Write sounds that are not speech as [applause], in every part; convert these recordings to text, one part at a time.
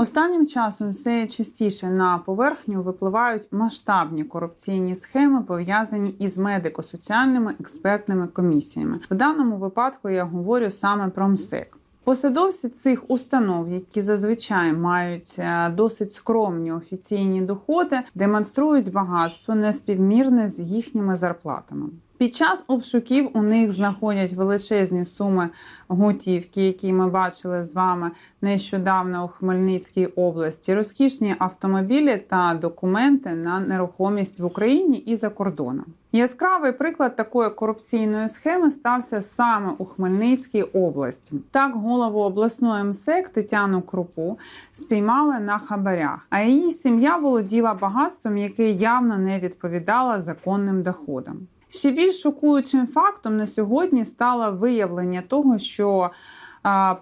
Останнім часом все частіше на поверхню випливають масштабні корупційні схеми, пов'язані із медико-соціальними експертними комісіями. В даному випадку я говорю саме про МСЕК. Посадовці цих установ, які зазвичай мають е, досить скромні офіційні доходи, демонструють багатство неспівмірне з їхніми зарплатами. Під час обшуків у них знаходять величезні суми готівки, які ми бачили з вами нещодавно у Хмельницькій області, розкішні автомобілі та документи на нерухомість в Україні і за кордоном. Яскравий приклад такої корупційної схеми стався саме у Хмельницькій області. Так, голову обласної МСЕК Тетяну Крупу спіймали на хабарях, а її сім'я володіла багатством, яке явно не відповідало законним доходам. Ще більш шокуючим фактом на сьогодні стало виявлення того, що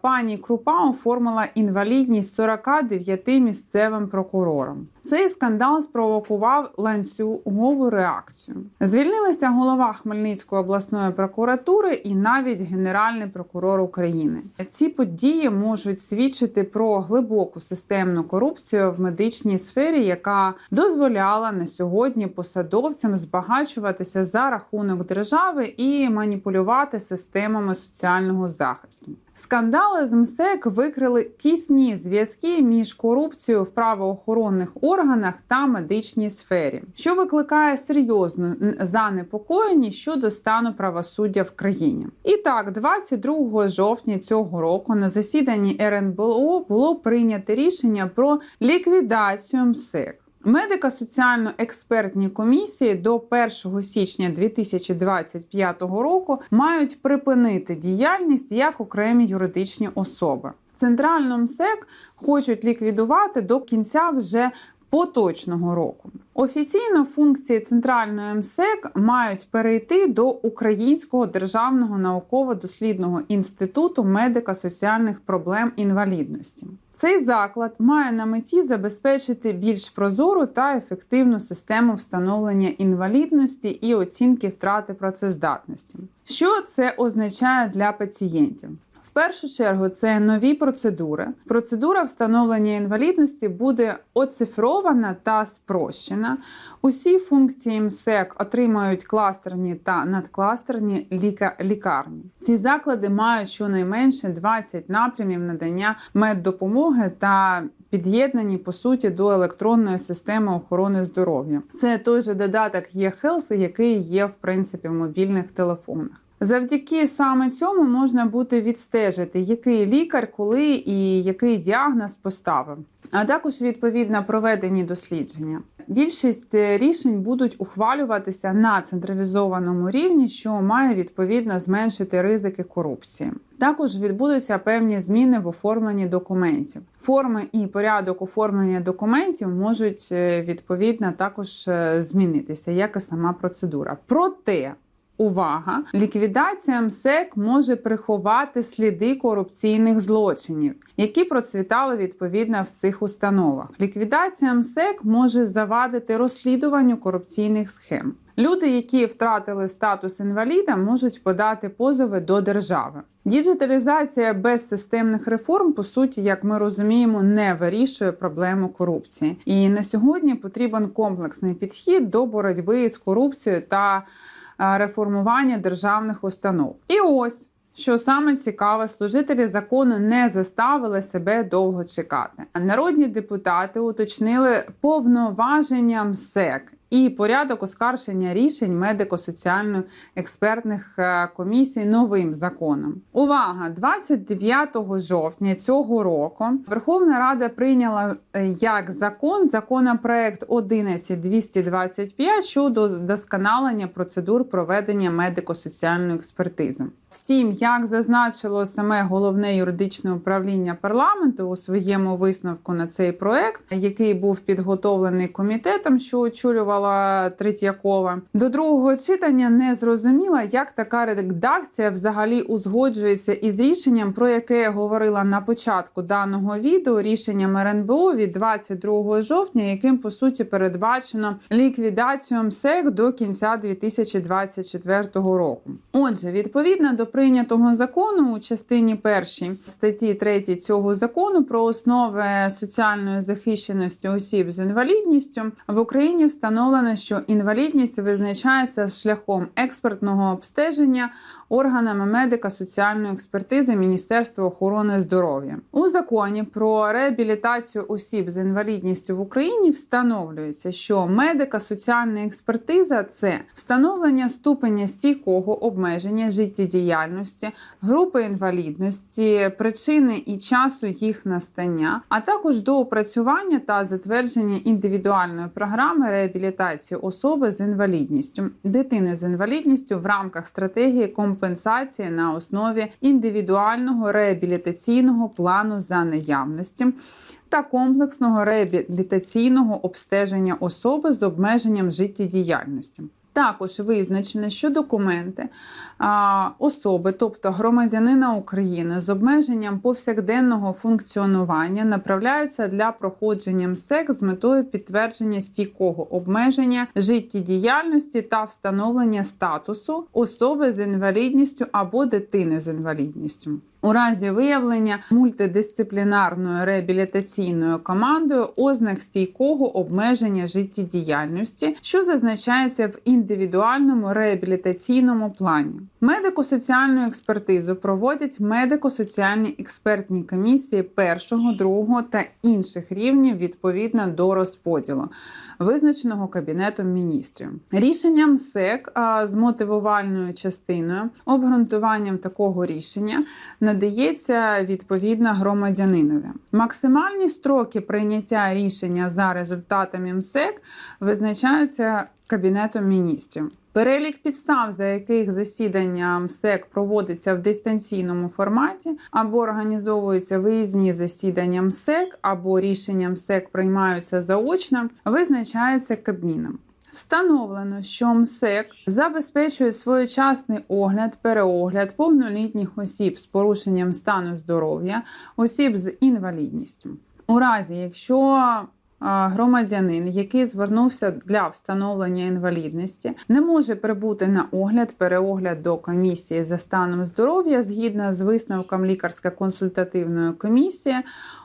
пані Крупа оформила інвалідність 49 місцевим прокурорам. Цей скандал спровокував ланцюгову реакцію. Звільнилися голова Хмельницької обласної прокуратури і навіть генеральний прокурор України. Ці події можуть свідчити про глибоку системну корупцію в медичній сфері, яка дозволяла на сьогодні посадовцям збагачуватися за рахунок держави і маніпулювати системами соціального захисту. Скандали з МСЕК викрили тісні зв'язки між корупцією в правоохоронних органах та медичній сфері, що викликає серйозну занепокоєність щодо стану правосуддя в країні. І так, 22 жовтня цього року на засіданні РНБО було прийнято рішення про ліквідацію МСЕК. Медико-соціально-експертні комісії до 1 січня 2025 року мають припинити діяльність як окремі юридичні особи. Центральну МСЕК хочуть ліквідувати до кінця вже поточного року. Офіційно функції центральної МСЕК мають перейти до Українського державного науково-дослідного інституту медико-соціальних проблем інвалідності. Цей заклад має на меті забезпечити більш прозору та ефективну систему встановлення інвалідності і оцінки втрати працездатності. Що це означає для пацієнтів? Першу чергу це нові процедури. Процедура встановлення інвалідності буде оцифрована та спрощена. Усі функції МСЕК отримають кластерні та надкластерні ліка- лікарні. Ці заклади мають щонайменше 20 напрямів надання меддопомоги та під'єднані по суті до електронної системи охорони здоров'я. Це той же додаток є eHealth, який є в принципі в мобільних телефонах. Завдяки саме цьому можна буде відстежити, який лікар, коли і який діагноз поставив, а також відповідно проведені дослідження. Більшість е, рішень будуть ухвалюватися на централізованому рівні, що має відповідно зменшити ризики корупції. Також відбудуться певні зміни в оформленні документів. Форми і порядок оформлення документів можуть е, відповідно також е, змінитися, як і сама процедура. Проте Увага! Ліквідація МСЕК може приховати сліди корупційних злочинів, які процвітали відповідно в цих установах. Ліквідація МСЕК може завадити розслідуванню корупційних схем. Люди, які втратили статус інваліда, можуть подати позови до держави. Діджиталізація без системних реформ, по суті, як ми розуміємо, не вирішує проблему корупції. І на сьогодні потрібен комплексний підхід до боротьби з корупцією та реформування державних установ. І ось. Що саме цікаве, служителі закону не заставили себе довго чекати. А народні депутати уточнили повноваженням МСЕК і порядок оскарження рішень медико-соціально експертних е, комісій новим законом. Увага! 29 жовтня цього року Верховна Рада прийняла е, як закон законопроект 11225 щодо досконалення процедур проведення медико-соціальної експертизи. Втім, як зазначило саме головне юридичне управління парламенту у своєму висновку на цей проект, який був підготовлений комітетом, що очолювала озвучувала Третьякова. До другого читання не зрозуміла, як така редакція взагалі узгоджується із рішенням, про яке я говорила на початку даного відео, рішенням РНБО від 22 жовтня, яким по суті передбачено ліквідацію МСЕК до кінця 2024 року. Отже, відповідно до прийнятого закону у частині першій статті 3 цього закону про основи соціальної захищеності осіб з інвалідністю в Україні встановлено, що інвалідність визначається шляхом експертного обстеження органами медико-соціальної експертизи Міністерства охорони здоров'я. У законі про реабілітацію осіб з інвалідністю в Україні встановлюється, що медико-соціальна експертиза це встановлення ступеня стійкого обмеження життєдіяльності, групи інвалідності, причини і часу їх настання, а також до опрацювання та затвердження індивідуальної програми реабілітації особи з інвалідністю, дитини з інвалідністю в рамках стратегії компенсації на основі індивідуального реабілітаційного плану за наявності. Та комплексного реабілітаційного обстеження особи з обмеженням життєдіяльності. Також визначено, що документи особи, тобто громадянина України з обмеженням повсякденного функціонування, направляються для проходження МСЕК з метою підтвердження стійкого обмеження життєдіяльності та встановлення статусу особи з інвалідністю або дитини з інвалідністю. У разі виявлення мультидисциплінарною реабілітаційною командою ознак стійкого обмеження життєдіяльності, що зазначається в індивідуальному реабілітаційному плані. Медико-соціальну експертизу проводять медико-соціальні експертні комісії першого, другого та інших рівнів відповідно до розподілу, визначеного Кабінетом міністрів. Рішенням СЕК з мотивувальною частиною, обґрунтуванням такого рішення надається відповідно громадянинові. Максимальні строки прийняття рішення за результатами МСЕК визначаються Кабінетом міністрів. Перелік підстав, за яких засідання МСЕК проводиться в дистанційному форматі, або організовуються виїзні засідання МСЕК, або рішення МСЕК приймаються заочно, визначається Кабміном. Встановлено, що МСЕК забезпечує своєчасний огляд, переогляд повнолітніх осіб з порушенням стану здоров'я, осіб з інвалідністю. У разі, якщо Громадянин, який звернувся для встановлення інвалідності, не може прибути на огляд, переогляд до комісії за станом здоров'я згідно з висновком лікарсько-консультативної комісії.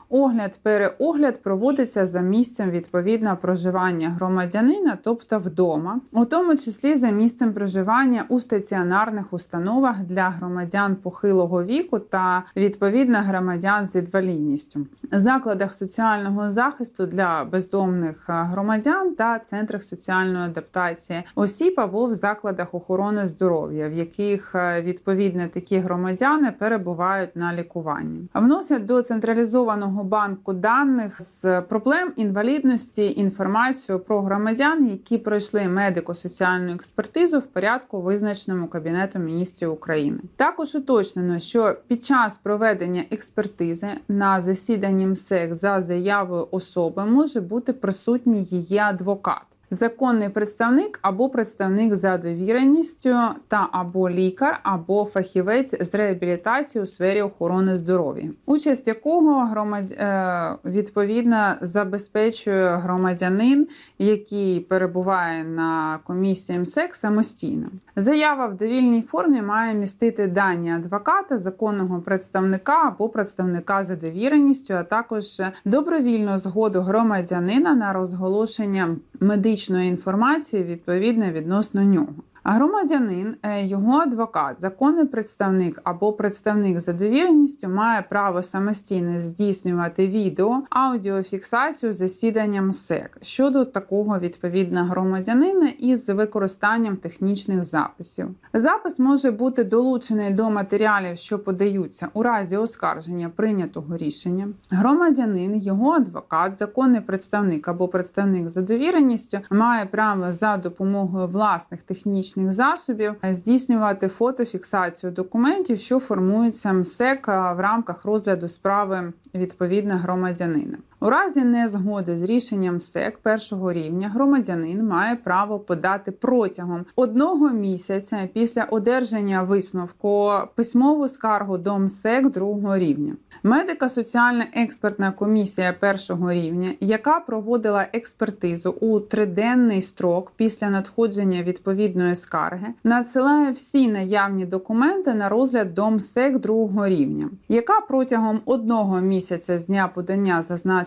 Огляд, переогляд проводиться за місцем відповідного проживання громадянина, тобто вдома, у тому числі за місцем проживання у стаціонарних установах для громадян похилого віку та відповідно громадян з інвалідністю, закладах соціального захисту для бездомних громадян та центрах соціальної адаптації осіб або в закладах охорони здоров'я, в яких відповідно такі громадяни перебувають на лікуванні, вносять до централізованого банку даних з проблем інвалідності інформацію про громадян, які пройшли медико-соціальну експертизу в порядку, визначеному Кабінетом міністрів України. Також уточнено, що під час проведення експертизи на засіданні МСЕК за заявою особи може бути присутній її адвокат законний представник або представник за довіреністю та або лікар, або фахівець з реабілітації у сфері охорони здоров'я, участь якого громад... Е, відповідно забезпечує громадянин, який перебуває на комісії МСЕК самостійно. Заява в довільній формі має містити дані адвоката, законного представника або представника за довіреністю, а також добровільну згоду громадянина на розголошення медичної інформації відповідно відносно нього. Громадянин, е, його адвокат, законний представник або представник за довіреністю має право самостійно здійснювати відео, аудіофіксацію засідання МСЕК щодо такого відповідного громадянина із використанням технічних записів. Запис може бути долучений до матеріалів, що подаються у разі оскарження прийнятого рішення. Громадянин, його адвокат, законний представник або представник за довіреністю має право за допомогою власних технічних технічних засобів здійснювати фотофіксацію документів, що формуються МСЕК в рамках розгляду справи відповідно громадянина. У разі незгоди з рішенням СЕК першого рівня громадянин має право подати протягом одного місяця після одержання висновку письмову скаргу до МСЕК другого рівня. Медико-соціальна експертна комісія першого рівня, яка проводила експертизу у триденний строк після надходження відповідної скарги, надсилає всі наявні документи на розгляд до МСЕК другого рівня, яка протягом одного місяця з дня подання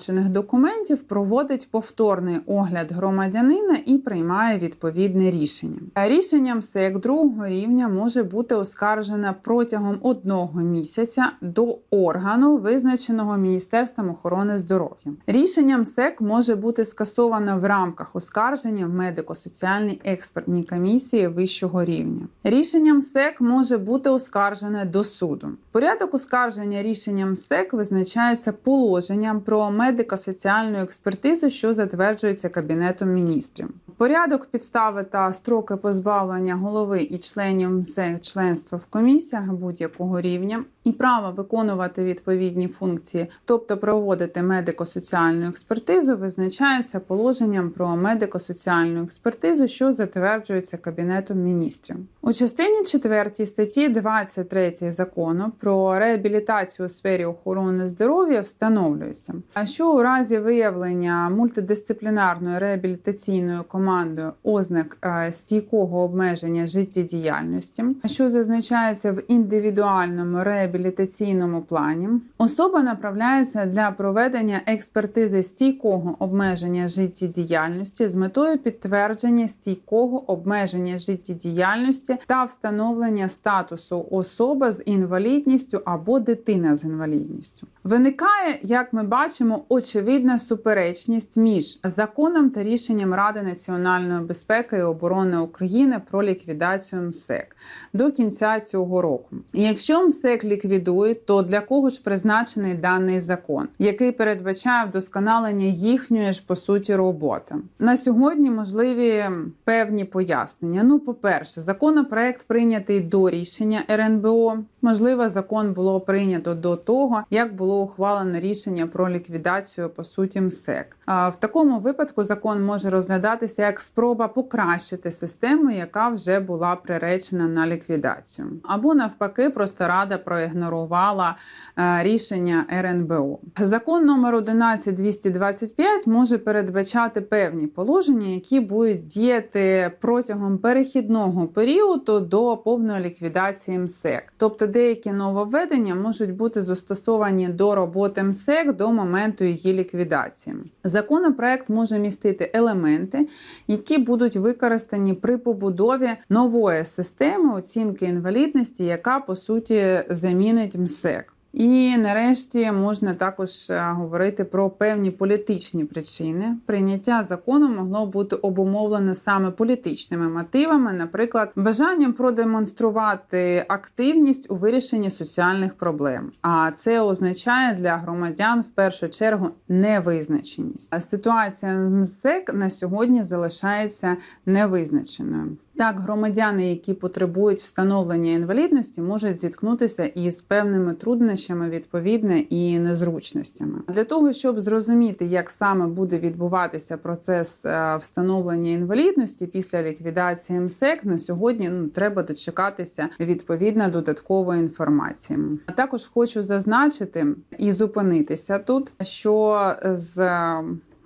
зазначених документів проводить повторний огляд громадянина і приймає відповідне рішення. Рішення МСЕК другого рівня може бути оскаржене протягом одного місяця до органу, визначеного Міністерством охорони здоров'я. Рішення МСЕК може бути скасовано в рамках оскарження в медико-соціальній експертній комісії вищого рівня. Рішення МСЕК може бути оскаржене до суду. Порядок оскарження рішення МСЕК визначається положенням про медико-соціальну експертизу, що затверджується Кабінетом міністрів. Порядок підстави та строки позбавлення голови і членів МСЕК членства в комісіях будь-якого рівня і право виконувати відповідні функції, тобто проводити медико-соціальну експертизу, визначається положенням про медико-соціальну експертизу, що затверджується Кабінетом міністрів. У частині 4 статті 23 закону про реабілітацію у сфері охорони здоров'я встановлюється, що у разі виявлення мультидисциплінарною реабілітаційною командою ознак е, стійкого обмеження життєдіяльності, що зазначається в індивідуальному реабілітаційному плані, особа направляється для проведення експертизи стійкого обмеження життєдіяльності з метою підтвердження стійкого обмеження життєдіяльності та встановлення статусу особа з інвалідністю або дитина з інвалідністю. Виникає, як ми бачимо, очевидна суперечність між законом та рішенням Ради національної безпеки і оборони України про ліквідацію МСЕК до кінця цього року. Якщо МСЕК ліквідують, то для кого ж призначений даний закон, який передбачає вдосконалення їхньої ж по суті роботи? На сьогодні можливі певні пояснення. Ну, по-перше, законопроект прийнятий до рішення РНБО. Можливо, закон було прийнято до того, як було ухвалене рішення про ліквідацію по суті МСЕК. В такому випадку закон може розглядатися як спроба покращити систему, яка вже була приречена на ліквідацію, або навпаки, просто рада проігнорувала е, рішення РНБО. Закон номер 11225 може передбачати певні положення, які будуть діяти протягом перехідного періоду до повної ліквідації МСЕК, тобто деякі нововведення можуть бути застосовані до роботи МСЕК до моменту її ліквідації. Законопроект може містити елементи, які будуть використані при побудові нової системи оцінки інвалідності, яка по суті замінить МСЕК. І нарешті можна також е, говорити про певні політичні причини. Прийняття закону могло бути обумовлене саме політичними мотивами, наприклад, бажанням продемонструвати активність у вирішенні соціальних проблем. А це означає для громадян в першу чергу невизначеність. А ситуація МСЕК на сьогодні залишається невизначеною. Так, громадяни, які потребують встановлення інвалідності, можуть зіткнутися із певними труднощами відповідне і незручностями. Для того щоб зрозуміти, як саме буде відбуватися процес е, встановлення інвалідності після ліквідації МСЕК, на сьогодні ну треба дочекатися відповідно додаткової інформації. А також хочу зазначити і зупинитися тут, що з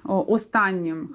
Останнім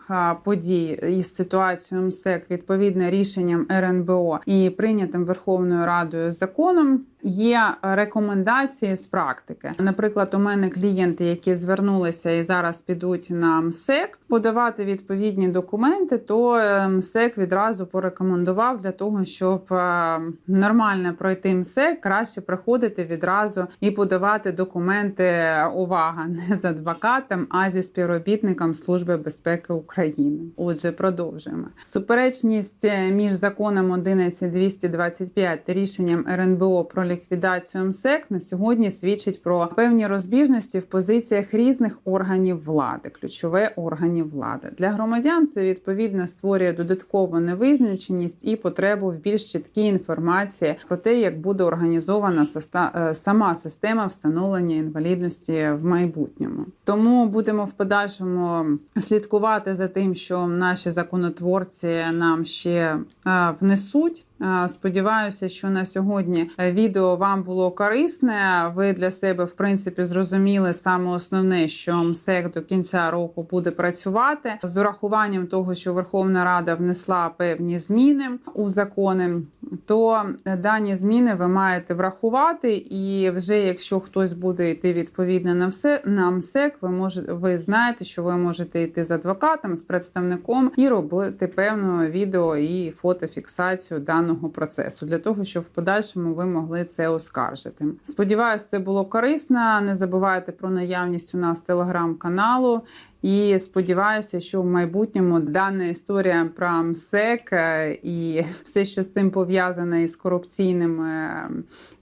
подій із ситуацією МСЕК відповідно рішенням РНБО і прийнятим Верховною Радою законом є рекомендації з практики. Наприклад, у мене клієнти, які звернулися і зараз підуть на МСЕК, подавати відповідні документи, то е, МСЕК відразу порекомендував для того, щоб е, нормально пройти МСЕК, краще приходити відразу і подавати документи. Увага [laughs] не з адвокатом, а зі співробітником Служби безпеки України. Отже, продовжуємо. Суперечність е, між законом 11225 та рішенням РНБО про ліквідацію МСЕК на сьогодні свідчить про певні розбіжності в позиціях різних органів влади, ключове органів влади для громадян. Це відповідно створює додаткову невизначеність і потребу в більш чіткій інформації про те, як буде організована е, сама система встановлення інвалідності в майбутньому. Тому будемо в подальшому слідкувати за тим, що наші законотворці нам ще е, внесуть. Е, Сподіваюся, що на сьогодні е, відео вам було корисне. Ви для себе, в принципі, зрозуміли саме основне, що МСЕК до кінця року буде працювати з урахуванням того, що Верховна Рада внесла певні зміни у закони. То е, дані зміни ви маєте врахувати, і вже якщо хтось буде йти відповідно на все на МСЕК, ви можете ви знаєте, що ви можете йти з адвокатом, з представником і робити певну відео і фотофіксацію даного процесу для того, щоб в подальшому ви могли це оскаржити. Сподіваюсь, це було корисно. Не забувайте про наявність у нас телеграм-каналу. І сподіваюся, що в майбутньому дана історія про МСЕК е, і все, що з цим пов'язане із корупційними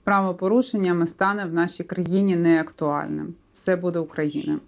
правопорушеннями, стане в нашій країні неактуальним. Все буде Україна.